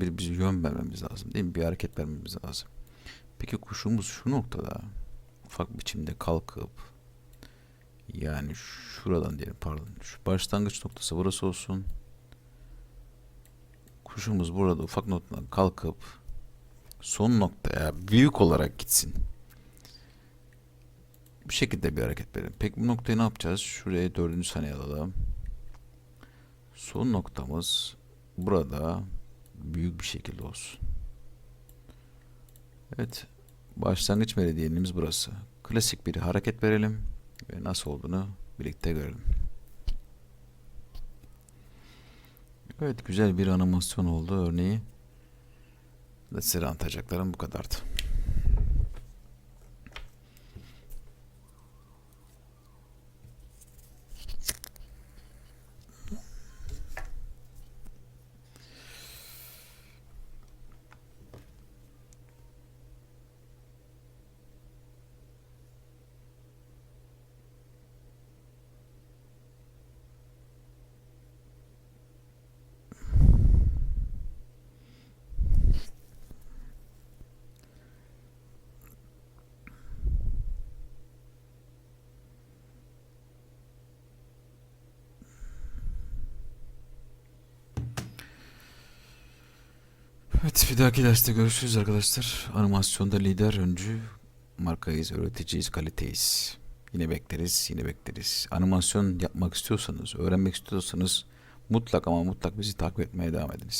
bir biz yön vermemiz lazım değil mi? Bir hareket vermemiz lazım. Peki kuşumuz şu noktada ufak biçimde kalkıp yani şuradan diyelim pardon. Şu başlangıç noktası burası olsun. Kuşumuz burada ufak noktadan kalkıp son noktaya büyük olarak gitsin. Bu şekilde bir hareket verelim. Peki bu noktayı ne yapacağız? Şuraya dördüncü saniye alalım. Son noktamız burada büyük bir şekilde olsun. Evet. Başlangıç meridyenimiz burası. Klasik bir hareket verelim ve nasıl olduğunu birlikte görelim. Evet güzel bir animasyon oldu örneği. Size anlatacaklarım bu kadardı. Evet bir dahaki derste görüşürüz arkadaşlar. Animasyonda lider, öncü, markayız, öğreticiyiz, kaliteyiz. Yine bekleriz, yine bekleriz. Animasyon yapmak istiyorsanız, öğrenmek istiyorsanız mutlak ama mutlak bizi takip etmeye devam ediniz.